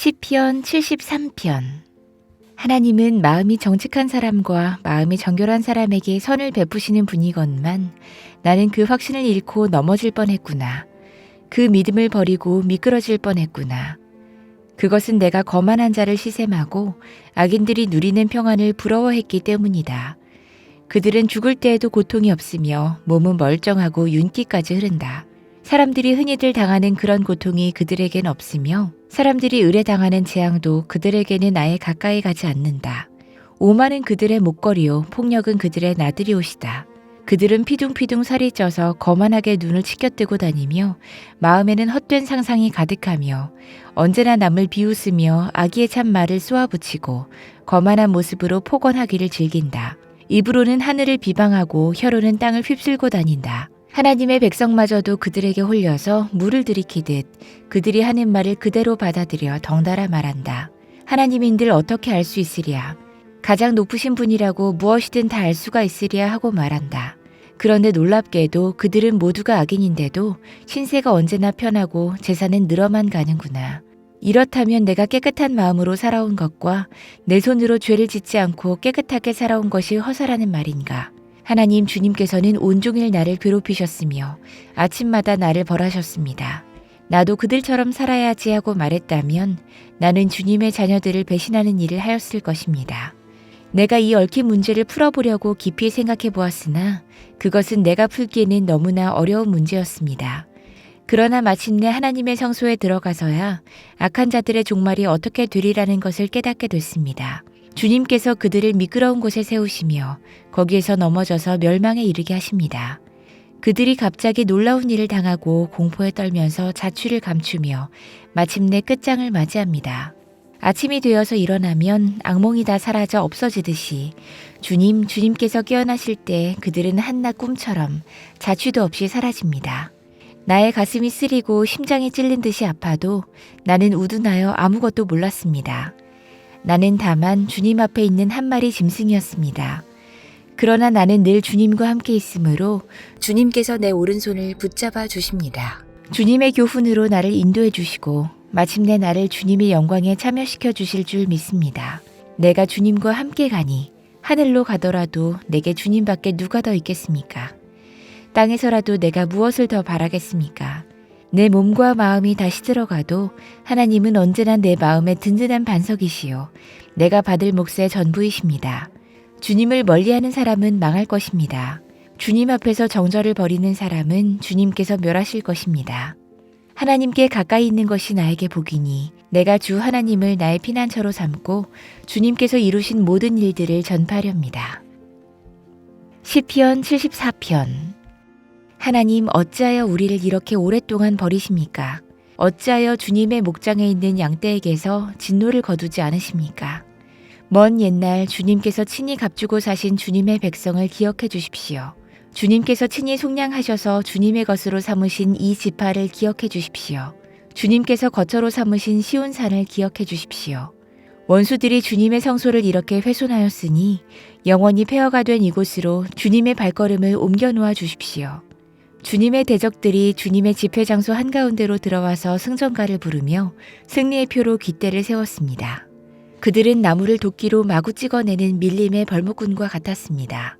시편 73편 하나님은 마음이 정직한 사람과 마음이 정결한 사람에게 선을 베푸시는 분이건만 나는 그 확신을 잃고 넘어질 뻔했구나. 그 믿음을 버리고 미끄러질 뻔했구나. 그것은 내가 거만한 자를 시샘하고 악인들이 누리는 평안을 부러워했기 때문이다. 그들은 죽을 때에도 고통이 없으며 몸은 멀쩡하고 윤기까지 흐른다. 사람들이 흔히들 당하는 그런 고통이 그들에겐 없으며 사람들이 의뢰당하는 재앙도 그들에게는 아예 가까이 가지 않는다. 오만은 그들의 목걸이요, 폭력은 그들의 나들이 옷이다. 그들은 피둥피둥 살이 쪄서 거만하게 눈을 치켜뜨고 다니며 마음에는 헛된 상상이 가득하며 언제나 남을 비웃으며 아기의 참말을 쏘아붙이고 거만한 모습으로 폭언하기를 즐긴다. 입으로는 하늘을 비방하고 혀로는 땅을 휩쓸고 다닌다. 하나님의 백성마저도 그들에게 홀려서 물을 들이키듯 그들이 하는 말을 그대로 받아들여 덩달아 말한다. 하나님인들 어떻게 알 수 있으랴? 가장 높으신 분이라고 무엇이든 다 알 수가 있으랴 하고 말한다. 그런데 놀랍게도 그들은 모두가 악인인데도 신세가 언제나 편하고 재산은 늘어만 가는구나. 이렇다면 내가 깨끗한 마음으로 살아온 것과 내 손으로 죄를 짓지 않고 깨끗하게 살아온 것이 허사라는 말인가? 하나님 주님께서는 온종일 나를 괴롭히셨으며 아침마다 나를 벌하셨습니다. 나도 그들처럼 살아야지 하고 말했다면 나는 주님의 자녀들을 배신하는 일을 하였을 것입니다. 내가 이 얽힌 문제를 풀어보려고 깊이 생각해 보았으나 그것은 내가 풀기에는 너무나 어려운 문제였습니다. 그러나 마침내 하나님의 성소에 들어가서야 악한 자들의 종말이 어떻게 되리라는 것을 깨닫게 됐습니다. 주님께서 그들을 미끄러운 곳에 세우시며 거기에서 넘어져서 멸망에 이르게 하십니다. 그들이 갑자기 놀라운 일을 당하고 공포에 떨면서 자취를 감추며 마침내 끝장을 맞이합니다. 아침이 되어서 일어나면 악몽이 다 사라져 없어지듯이 주님, 주님께서 깨어나실 때 그들은 한낮 꿈처럼 자취도 없이 사라집니다. 나의 가슴이 쓰리고 심장이 찔린 듯이 아파도 나는 우둔하여 아무것도 몰랐습니다. 나는 다만 주님 앞에 있는 한 마리 짐승이었습니다. 그러나 나는 늘 주님과 함께 있으므로 주님께서 내 오른손을 붙잡아 주십니다. 주님의 교훈으로 나를 인도해 주시고 마침내 나를 주님의 영광에 참여시켜 주실 줄 믿습니다. 내가 주님과 함께 가니 하늘로 가더라도 내게 주님밖에 누가 더 있겠습니까? 땅에서라도 내가 무엇을 더 바라겠습니까? 내 몸과 마음이 다시 들어가도 하나님은 언제나 내 마음의 든든한 반석이시요. 내가 받을 몫의 전부이십니다. 주님을 멀리하는 사람은 망할 것입니다. 주님 앞에서 정절을 버리는 사람은 주님께서 멸하실 것입니다. 하나님께 가까이 있는 것이 나에게 복이니 내가 주 하나님을 나의 피난처로 삼고 주님께서 이루신 모든 일들을 전파렵니다. 시편 74편 하나님 어찌하여 우리를 이렇게 오랫동안 버리십니까? 어찌하여 주님의 목장에 있는 양떼에게서 진노를 거두지 않으십니까? 먼 옛날 주님께서 친히 값주고 사신 주님의 백성을 기억해 주십시오. 주님께서 친히 속량하셔서 주님의 것으로 삼으신 이 지파를 기억해 주십시오. 주님께서 거처로 삼으신 시온산을 기억해 주십시오. 원수들이 주님의 성소를 이렇게 훼손하였으니 영원히 폐허가 된 이곳으로 주님의 발걸음을 옮겨 놓아 주십시오. 주님의 대적들이 주님의 집회 장소 한가운데로 들어와서 승전가를 부르며 승리의 표로 깃대를 세웠습니다. 그들은 나무를 도끼로 마구 찍어내는 밀림의 벌목꾼과 같았습니다.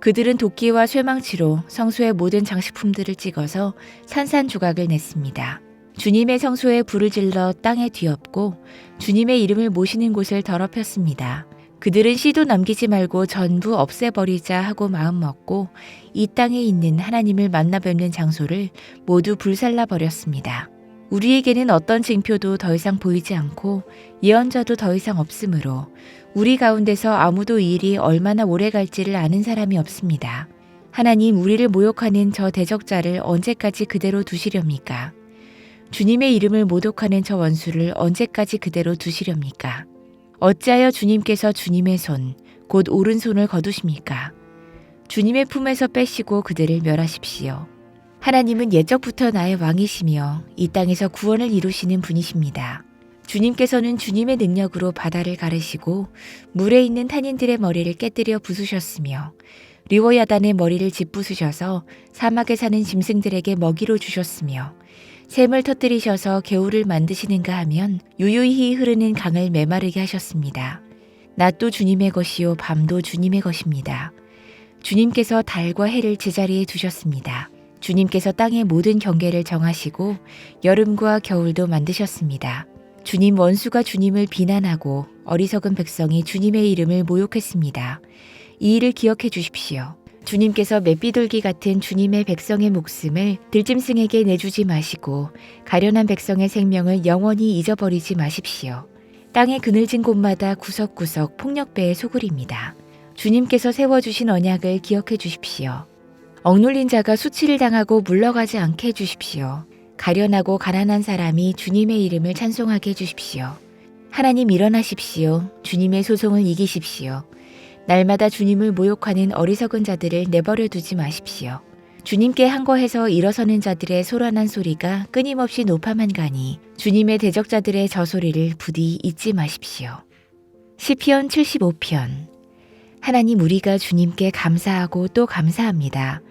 그들은 도끼와 쇠망치로 성소의 모든 장식품들을 찍어서 산산조각을 냈습니다. 주님의 성소에 불을 질러 땅에 뒤엎고 주님의 이름을 모시는 곳을 더럽혔습니다. 그들은 씨도 남기지 말고 전부 없애버리자 하고 마음먹고 이 땅에 있는 하나님을 만나 뵙는 장소를 모두 불살라 버렸습니다. 우리에게는 어떤 징표도 더 이상 보이지 않고 예언자도 더 이상 없으므로 우리 가운데서 아무도 이 일이 얼마나 오래 갈지를 아는 사람이 없습니다. 하나님 우리를 모욕하는 저 대적자를 언제까지 그대로 두시렵니까? 주님의 이름을 모독하는 저 원수를 언제까지 그대로 두시렵니까? 어찌하여 주님께서 주님의 손, 곧 오른손을 거두십니까? 주님의 품에서 빼시고 그들을 멸하십시오. 하나님은 예적부터 나의 왕이시며 이 땅에서 구원을 이루시는 분이십니다. 주님께서는 주님의 능력으로 바다를 가르시고 물에 있는 탄인들의 머리를 깨뜨려 부수셨으며 리워야단의 머리를 짓부수셔서 사막에 사는 짐승들에게 먹이로 주셨으며 샘을 터뜨리셔서 개울을 만드시는가 하면 유유히 흐르는 강을 메마르게 하셨습니다. 낮도 주님의 것이요 밤도 주님의 것입니다. 주님께서 달과 해를 제자리에 두셨습니다. 주님께서 땅의 모든 경계를 정하시고 여름과 겨울도 만드셨습니다. 주님 원수가 주님을 비난하고 어리석은 백성이 주님의 이름을 모욕했습니다. 이 일을 기억해 주십시오. 주님께서 맷비둘기 같은 주님의 백성의 목숨을 들짐승에게 내주지 마시고 가련한 백성의 생명을 영원히 잊어버리지 마십시오. 땅의 그늘진 곳마다 구석구석 폭력배의 소굴입니다. 주님께서 세워주신 언약을 기억해 주십시오. 억눌린 자가 수치를 당하고 물러가지 않게 해 주십시오. 가련하고 가난한 사람이 주님의 이름을 찬송하게 해 주십시오. 하나님 일어나십시오. 주님의 소송을 이기십시오. 날마다 주님을 모욕하는 어리석은 자들을 내버려 두지 마십시오. 주님께 항거해서 일어서는 자들의 소란한 소리가 끊임없이 높아만 가니 주님의 대적자들의 저소리를 부디 잊지 마십시오. 시편 75편 하나님 우리가 주님께 감사하고 또 감사합니다.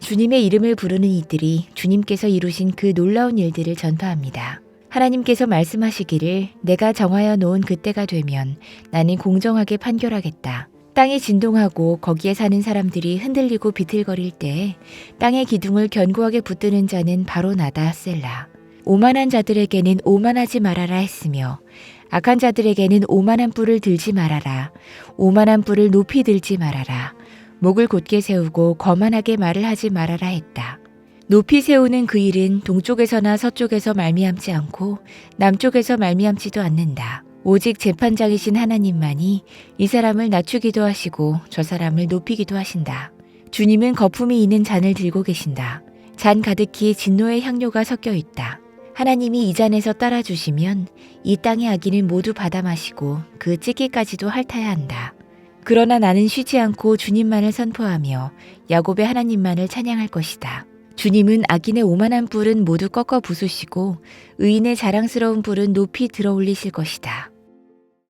주님의 이름을 부르는 이들이 주님께서 이루신 그 놀라운 일들을 전파합니다. 하나님께서 말씀하시기를 내가 정하여 놓은 그때가 되면 나는 공정하게 판결하겠다. 땅이 진동하고 거기에 사는 사람들이 흔들리고 비틀거릴 때 땅의 기둥을 견고하게 붙드는 자는 바로 나다 셀라. 오만한 자들에게는 오만하지 말아라 했으며 악한 자들에게는 오만한 뿔을 들지 말아라. 오만한 뿔을 높이 들지 말아라. 목을 곧게 세우고 거만하게 말을 하지 말아라 했다. 높이 세우는 그 일은 동쪽에서나 서쪽에서 말미암지 않고 남쪽에서 말미암지도 않는다. 오직 재판장이신 하나님만이 이 사람을 낮추기도 하시고 저 사람을 높이기도 하신다. 주님은 거품이 있는 잔을 들고 계신다. 잔 가득히 진노의 향료가 섞여 있다. 하나님이 이 잔에서 따라주시면 이 땅의 악인을 모두 받아 마시고 그 찌개까지도 핥아야 한다. 그러나 나는 쉬지 않고 주님만을 선포하며 야곱의 하나님만을 찬양할 것이다. 주님은 악인의 오만한 뿔은 모두 꺾어 부수시고 의인의 자랑스러운 뿔은 높이 들어 올리실 것이다.